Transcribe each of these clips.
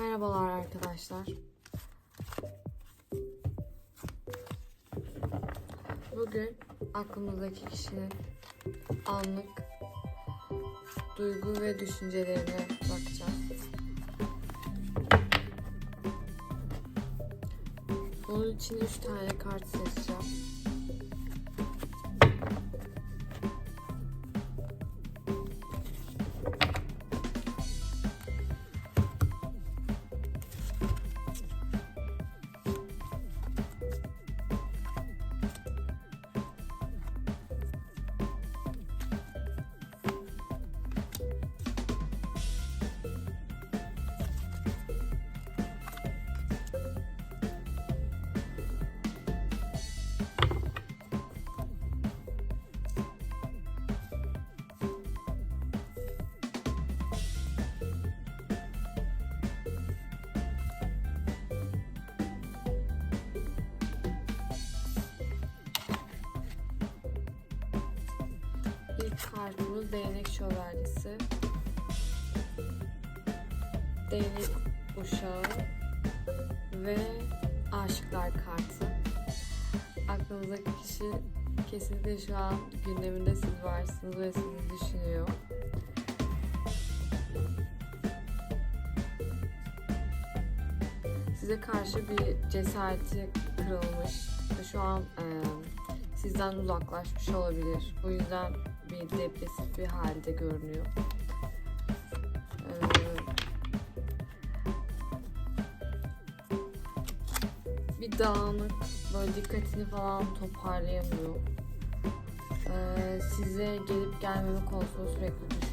Merhabalar arkadaşlar. Bugün aklımızdaki kişinin anlık duygu ve düşüncelerine bakacağız. Bunun için üç tane kart seçeceğim. İlk kartımız değnek şövalyesi. Değnek uşağı ve aşıklar kartı. Aklınızdaki kişi kesinlikle şu an gündeminde siz varsınız ve sizi düşünüyor. Size karşı bir cesareti kırılmış şu an e, sizden uzaklaşmış olabilir. Bu yüzden bir depresif bir halde görünüyor. Ee, bir dağınık, böyle dikkatini falan toparlayamıyor. Ee, size gelip gelmeme konusunu sürekli düşünüyor.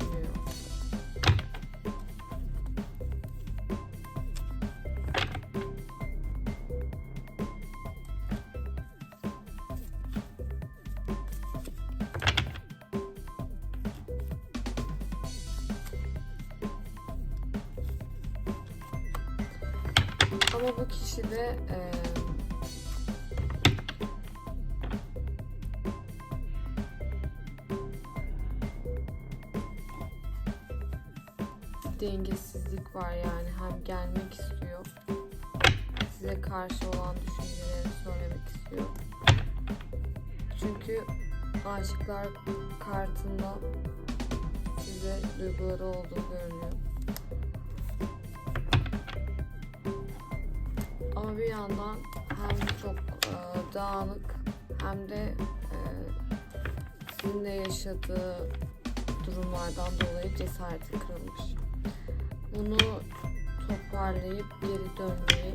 Ama bu kişi de eee, dengesizlik var yani hem gelmek istiyor size karşı olan düşüncelerini söylemek istiyor. Çünkü aşıklar kartında size duyguları olduğu görünüyor. Yandan hem çok e, dağınık hem de e, sizinle yaşadığı durumlardan dolayı cesareti kırılmış. Bunu toparlayıp geri dönmeyi